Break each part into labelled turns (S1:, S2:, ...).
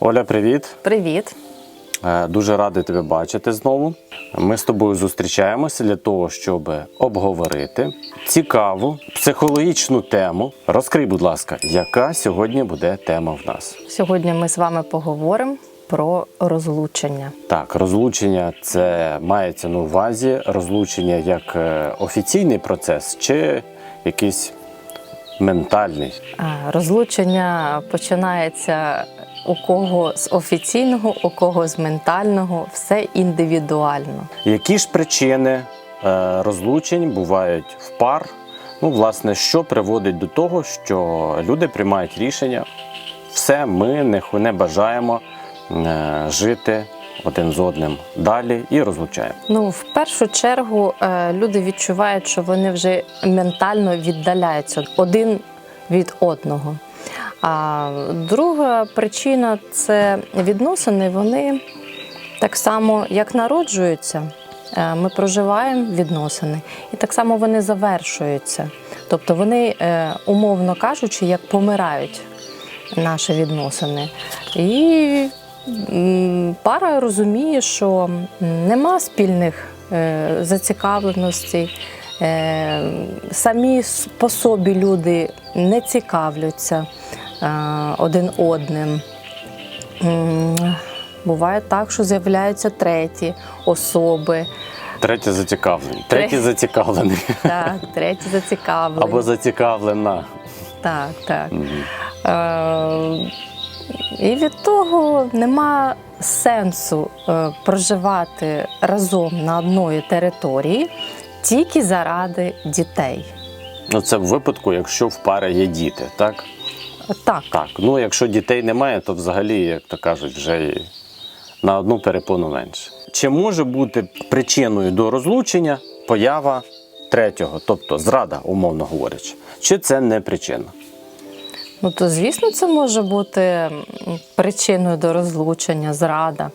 S1: Оля, привіт.
S2: Привіт.
S1: Е, Дуже радий тебе бачити знову. Ми з тобою зустрічаємося для того, щоб обговорити цікаву психологічну тему. Розкрий, будь ласка, яка сьогодні буде тема в нас?
S2: Сьогодні ми з вами поговоримо про розлучення.
S1: Так, розлучення це мається на увазі розлучення як е, офіційний процес чи якийсь ментальний.
S2: Розлучення починається у кого з офіційного, у кого з ментального, все індивідуально.
S1: Які ж причини е, розлучень бувають в пар? Ну, власне, що приводить до того, що люди приймають рішення, все, ми не, не бажаємо е, жити один з одним далі і розлучаємо.
S2: Ну, в першу чергу е, люди відчувають, що вони вже ментально віддаляються один від одного. А друга причина це відносини. Вони так само, як народжуються, е, ми проживаємо відносини, і так само вони завершуються. Тобто вони, е, умовно кажучи, як помирають наші відносини. І пара розуміє, що нема спільних е, зацікавленостей. Самі по собі люди не цікавляться один одним. Буває так, що з'являються треті особи,
S1: Третє зацікавлення. Третє зацікавлений.
S2: так, треті зацікавлені.
S1: Або зацікавлена.
S2: Так, так. Е, і від того нема сенсу е, проживати разом на одної території тільки заради дітей.
S1: Ну, це в випадку, якщо в пари є діти, так?
S2: Так,
S1: Так. Ну, якщо дітей немає, то взагалі, як то кажуть, вже і на одну перепону менше. Чи може бути причиною до розлучення поява третього, тобто зрада, умовно говорячи? Чи це не причина?
S2: ну то звісно, це може бути причиною до розлучення, зрада.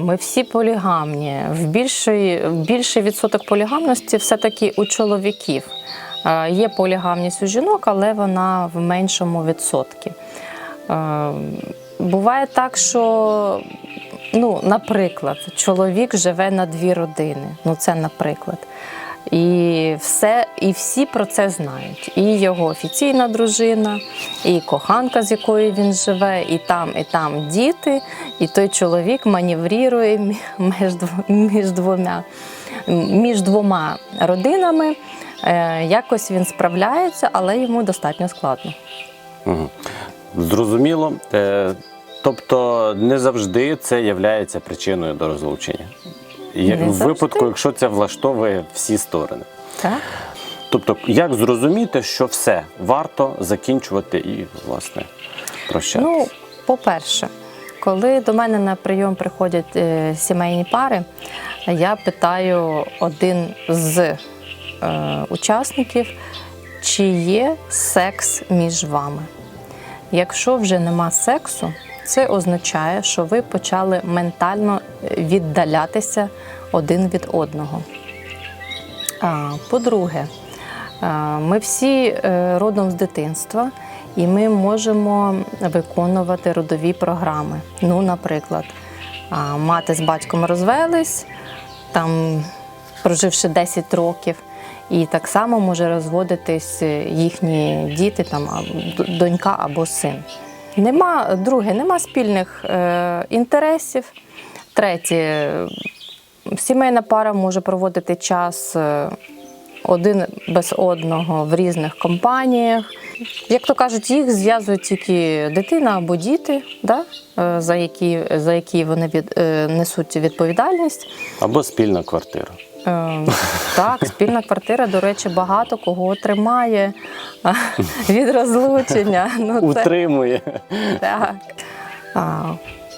S2: Ми всі полігамні. В більший, більший відсоток полігамності все-таки у чоловіків. А, Є полігамність у жінок, але вона в меншому відсотку. Е, Буває так, що, ну, наприклад, чоловік живе на дві родини. Ну, це наприклад. І все, і всі про це знають. І його офіційна дружина, і коханка, з якою він живе, і там, і там діти. І той чоловік маневрує між, між двома, між двома родинами. Е, Якось він справляється, але йому достатньо складно.
S1: Угу. Зрозуміло. Е, тобто не завжди це є причиною до розлучення.
S2: Не
S1: в випадку, якщо це влаштовує всі сторони.
S2: Так?
S1: Тобто, як зрозуміти, що все варто закінчувати і, власне, прощатися?
S2: Ну, по-перше, коли до мене на прийом приходять е, сімейні пари, я питаю один з учасників, чи є секс між вами. Якщо вже нема сексу, це означає, що ви почали ментально віддалятися один від одного. По-друге, ми всі е, родом з дитинства, і ми можемо виконувати родові програми. Ну, наприклад, мати з батьком розвелись, там проживши 10 років, і так само може розводитись е, їхні діти, там донька або син. Нема, друге, нема спільних е, інтересів. Третє, сімейна пара може проводити час е, один без одного в різних компаніях. Як то кажуть, їх зв'язують тільки дитина або діти, да? е, за, які, за які вони від, е, несуть відповідальність.
S1: Або спільна квартира.
S2: Е, Так, спільна квартира, до речі, багато кого тримає від розлучення. Ну, це,
S1: Утримує.
S2: так.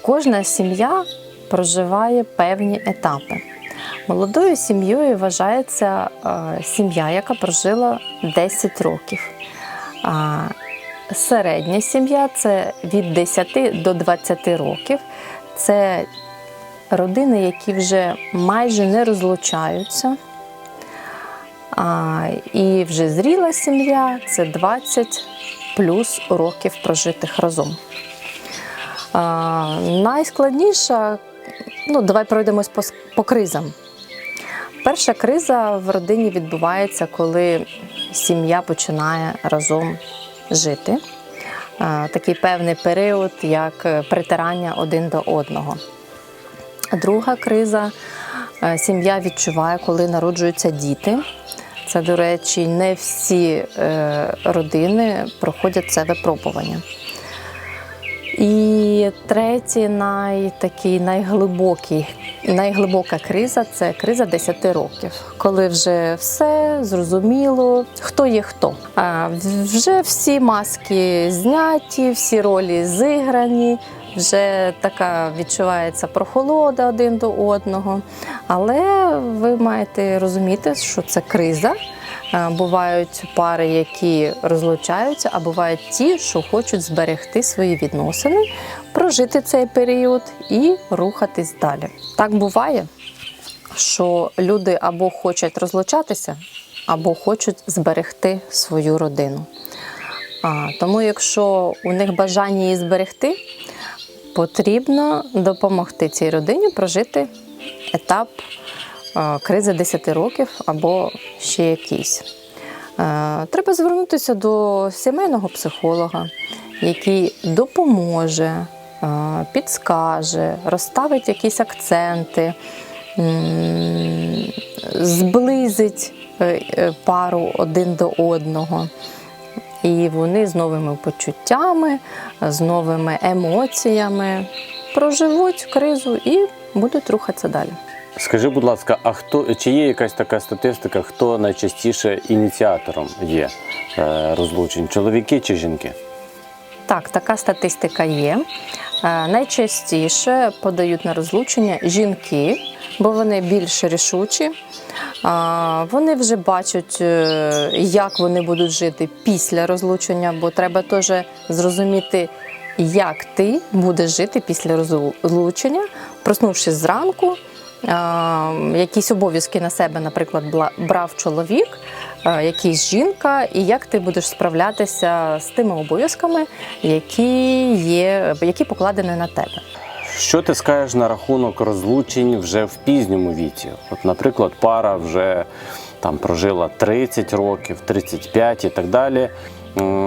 S2: Кожна сім'я проживає певні етапи. Молодою сім'єю вважається е, сім'я, яка прожила 10 років. Середня сім'я це від 10 до 20 років. Це родини, які вже майже не розлучаються. А, і вже зріла сім'я це 20 плюс років прожитих разом. А, найскладніша, ну, давай пройдемось по, по кризам. Перша криза в родині відбувається, коли сім'я починає разом жити. Такий певний період, як е, притирання один до одного. Друга криза е, сім'я відчуває, коли народжуються діти. Це, до речі, не всі е, родини проходять це випробування. І третій, най, такий найглибокий, найглибока криза це криза 10 років, коли вже все зрозуміло, хто є хто. А вже всі маски зняті, всі ролі зіграні, вже така відчувається прохолода один до одного. Але ви маєте розуміти, що це криза. Е, Бувають пари, які розлучаються, а бувають ті, що хочуть зберегти свої відносини, прожити цей період і рухатись далі. Так буває, що люди або хочуть розлучатися, або хочуть зберегти свою родину. А, тому, якщо у них бажання її зберегти, потрібно допомогти цій родині прожити етап е, кризи 10 років або ще якийсь. Е, Треба звернутися до сімейного психолога, який допоможе, е, підскаже, розставить якісь акценти, зблизить пару один до одного. І вони з новими почуттями, з новими емоціями проживуть кризу і будуть рухатися далі.
S1: Скажи, будь ласка, а хто чи є якась така статистика, хто найчастіше ініціатором є е, розлучень? Чоловіки чи жінки?
S2: Так, така статистика є. Е, Найчастіше подають на розлучення жінки, бо вони більш рішучі. Вони вже бачать, е, як вони будуть жити після розлучення, бо треба теж зрозуміти, як ти будеш жити після розлучення, проснувшись зранку. Якісь обов'язки на себе, наприклад, брав чоловік, якийсь жінка, і як ти будеш справлятися з тими обов'язками, які є, які покладені на тебе.
S1: Що ти скажеш на рахунок розлучень вже в пізньому віці? От, наприклад, пара вже там прожила 30 років, 35 і так далі.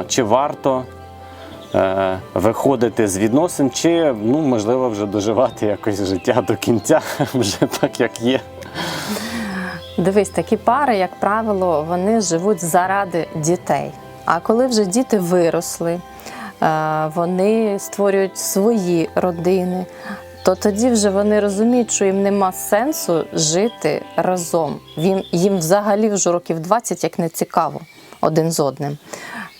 S1: Чи варто е, виходити з відносин, чи ну, можливо вже доживати якось життя до кінця, вже так як є?
S2: Дивись, такі пари, як правило, вони живуть заради дітей. А коли вже діти виросли, е, вони створюють свої родини, то тоді вже вони розуміють, що їм нема сенсу жити разом. Їм, їм взагалі вже років 20 як не цікаво один з одним.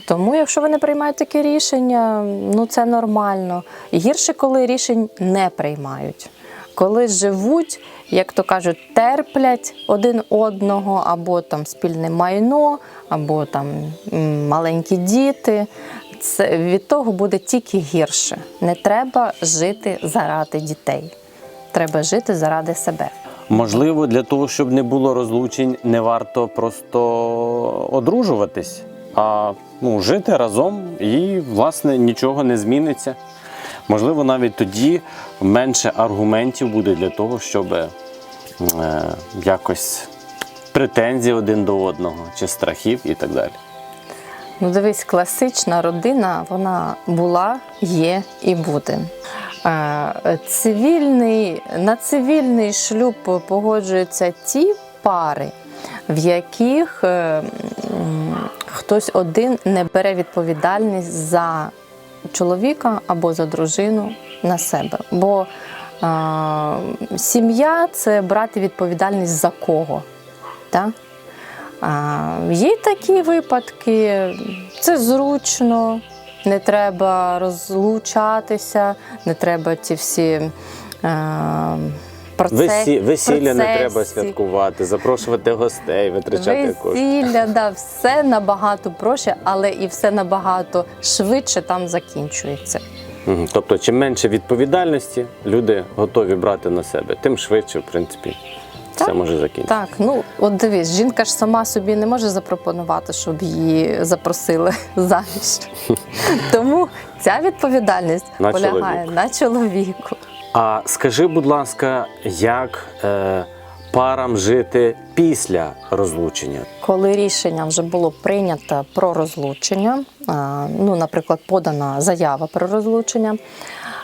S2: Тому, якщо вони приймають таке рішення, ну це нормально. Гірше, коли рішень не приймають. Коли живуть, як то кажуть, терплять один одного, або там спільне майно, або там маленькі діти. Це від того буде тільки гірше. Не треба жити заради дітей. Треба жити заради себе.
S1: Можливо, для того, щоб не було розлучень, не варто просто одружуватись, а ну, жити разом і, власне, нічого не зміниться. Можливо, навіть тоді менше аргументів буде для того, щоб якось претензій один до одного, чи страхів і так далі.
S2: Ну, дивись, класична родина вона була, є і буде. Е, Цивільний, на цивільний шлюб погоджуються ті пари, в яких е, хтось один не бере відповідальність за чоловіка або за дружину на себе. Бо е, сім'я це брати відповідальність за кого. Так? Є такі випадки, це зручно, не треба розлучатися, не треба ці всі е.
S1: Весі, весілля не треба святкувати, запрошувати гостей, витрачати кошти.
S2: Весілля, да, все набагато проще, але і все набагато швидше там закінчується.
S1: Тобто, чим менше відповідальності люди готові брати на себе, тим швидше, в принципі, все може закінчитися.
S2: Так, ну от дивись, жінка ж сама собі не може запропонувати, щоб її запросили заміж. Тому ця відповідальність
S1: На
S2: полягає
S1: чоловіку.
S2: на чоловіку.
S1: А скажи, будь ласка, як е, парам жити після розлучення?
S2: Коли рішення вже було прийнято про розлучення, ну, наприклад, подана заява про розлучення,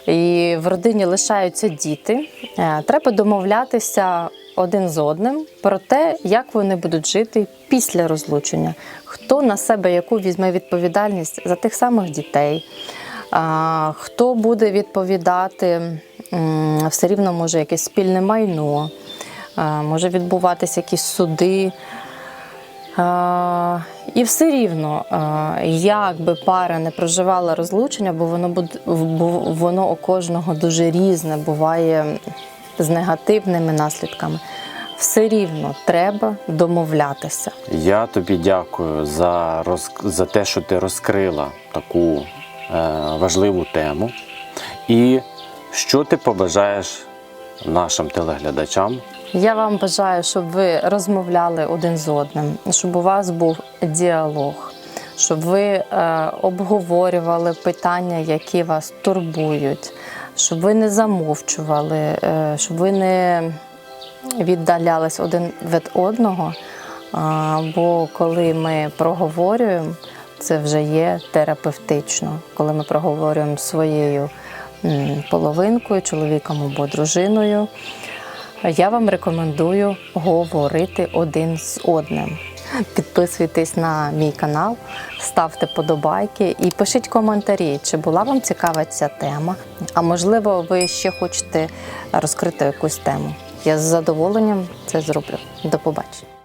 S2: і в родині лишаються діти, е, треба домовлятися один з одним про те, як вони будуть жити після розлучення, хто на себе яку візьме відповідальність за тих самих дітей. Хто буде відповідати, все рівно може якесь спільне майно, може відбуватися якісь суди. І все рівно, як би пара не проживала розлучення, бо воно воно у кожного дуже різне, буває з негативними наслідками. Все рівно треба домовлятися.
S1: Я тобі дякую за, роз... за те, що ти розкрила таку е, важливу тему. І що ти побажаєш нашим телеглядачам?
S2: Я вам бажаю, щоб ви розмовляли один з одним, щоб у вас був діалог, щоб ви е, обговорювали питання, які вас турбують, щоб ви не замовчували, е, щоб ви не віддалялись один від одного. А, бо коли ми проговорюємо, це вже є терапевтично, коли ми проговорюємо своєю половинкою, чоловіком або дружиною. Я вам рекомендую говорити один з одним. Підписуйтесь на мій канал, ставте подобайки і пишіть коментарі, чи була вам цікава ця тема. А можливо, ви ще хочете розкрити якусь тему. Я з задоволенням це зроблю. До побачення.